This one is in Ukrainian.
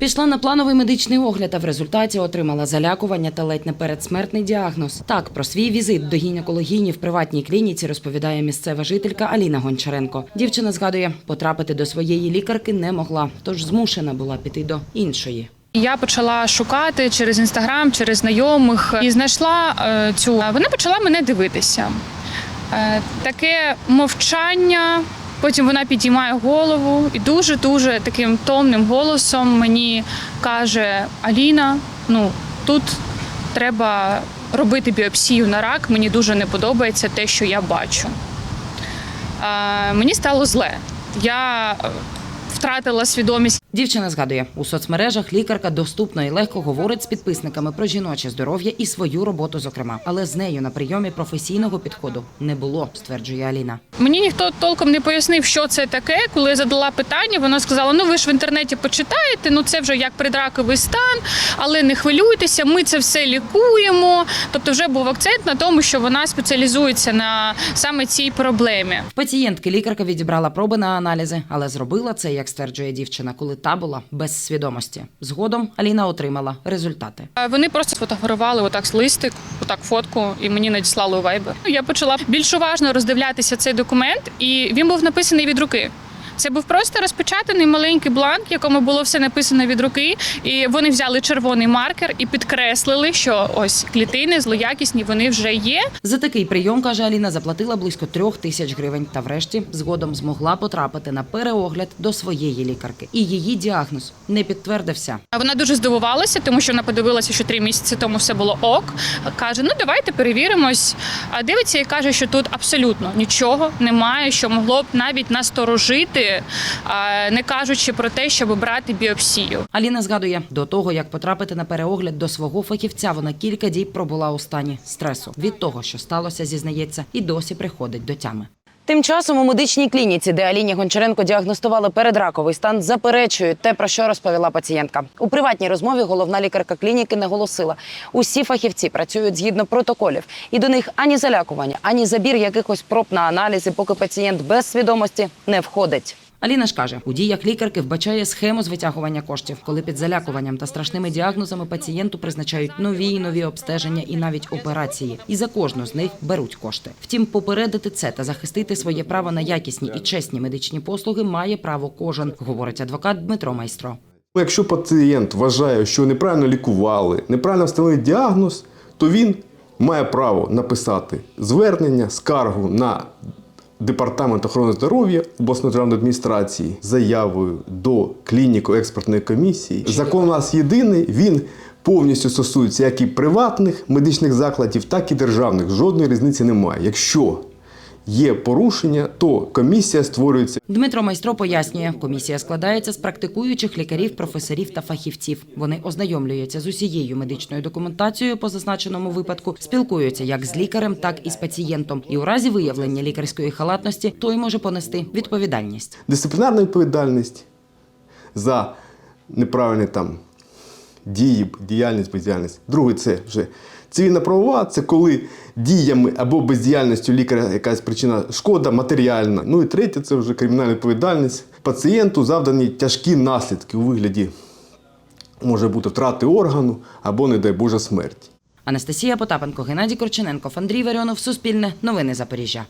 Пішла на плановий медичний огляд, а в результаті отримала залякування та ледь не передсмертний діагноз. Так, про свій візит до гінекологині в приватній клініці розповідає місцева жителька Аліна Гончаренко. Дівчина згадує, потрапити до своєї лікарки не могла, тож змушена була піти до іншої. Я почала шукати через інстаграм, через знайомих і знайшла е, цю. Вона почала мене дивитися. Е, таке мовчання. Потім вона підіймає голову і дуже дуже таким томним голосом мені каже: Аліна, ну тут треба робити біопсію на рак. Мені дуже не подобається те, що я бачу. Е, мені стало зле. Я втратила свідомість. Дівчина згадує, у соцмережах лікарка доступно і легко говорить з підписниками про жіноче здоров'я і свою роботу, зокрема. Але з нею на прийомі професійного підходу не було, стверджує Аліна. Мені ніхто толком не пояснив, що це таке. Коли я задала питання, вона сказала: ну ви ж в інтернеті почитаєте, ну це вже як предраковий стан, але не хвилюйтеся, ми це все лікуємо. Тобто, вже був акцент на тому, що вона спеціалізується на саме цій проблемі. Пацієнтки лікарка відібрала проби на аналізи, але зробила це, як стверджує дівчина, коли та була без свідомості. Згодом Аліна отримала результати. Вони просто сфотографували отак листик, отак фотку, і мені надіслали у вайбер. Я почала більш уважно роздивлятися цей документ, і він був написаний від руки. Це був просто розпечатаний маленький бланк, в якому було все написано від руки. І вони взяли червоний маркер і підкреслили, що ось клітини злоякісні вони вже є. За такий прийом, каже Аліна, заплатила близько трьох тисяч гривень та врешті згодом змогла потрапити на переогляд до своєї лікарки. І її діагноз не підтвердився. А вона дуже здивувалася, тому що вона подивилася, що три місяці тому все було ок. Каже: ну давайте перевіримось. А дивиться і каже, що тут абсолютно нічого немає, що могло б навіть насторожити, не кажучи про те, щоб брати біопсію. Аліна згадує, до того як потрапити на переогляд до свого фахівця, вона кілька діб пробула у стані стресу. Від того, що сталося, зізнається, і досі приходить до тями. Тим часом у медичній клініці, де Аліні Гончаренко діагностували передраковий стан, заперечують те, про що розповіла пацієнтка. У приватній розмові головна лікарка клініки наголосила: усі фахівці працюють згідно протоколів, і до них ані залякування, ані забір якихось проб на аналізи, поки пацієнт без свідомості не входить. Аліна ж каже, у діях лікарки вбачає схему з витягування коштів, коли під залякуванням та страшними діагнозами пацієнту призначають нові і нові обстеження і навіть операції. І за кожну з них беруть кошти. Втім, попередити це та захистити своє право на якісні і чесні медичні послуги має право кожен, говорить адвокат Дмитро Майстро. Якщо пацієнт вважає, що неправильно лікували, неправильно встановили діагноз, то він має право написати звернення, скаргу на Департамент охорони здоров'я обласної державної адміністрації заявою до клініко-експертної комісії. Закон у нас єдиний, він повністю стосується як і приватних медичних закладів, так і державних. Жодної різниці немає. Якщо є порушення, то комісія створюється Дмитро Майстро пояснює, комісія складається з практикуючих лікарів, професорів та фахівців. Вони ознайомлюються з усією медичною документацією по зазначеному випадку, спілкуються як з лікарем, так і з пацієнтом. І у разі виявлення лікарської халатності той може понести відповідальність. дисциплінарна відповідальність за неправильні там дії, діяльність, бездіяльність. Другий це вже цивільна правова, це коли діями або бездіяльністю лікаря якась причина шкода матеріальна. Ну і третє це вже кримінальна відповідальність. Пацієнту завдані тяжкі наслідки у вигляді може бути втрати органу або, не дай Боже, смерті. Анастасія Потапенко, Геннадій Корчененко, Андрій Варіонов, Суспільне, Новини Запоріжжя.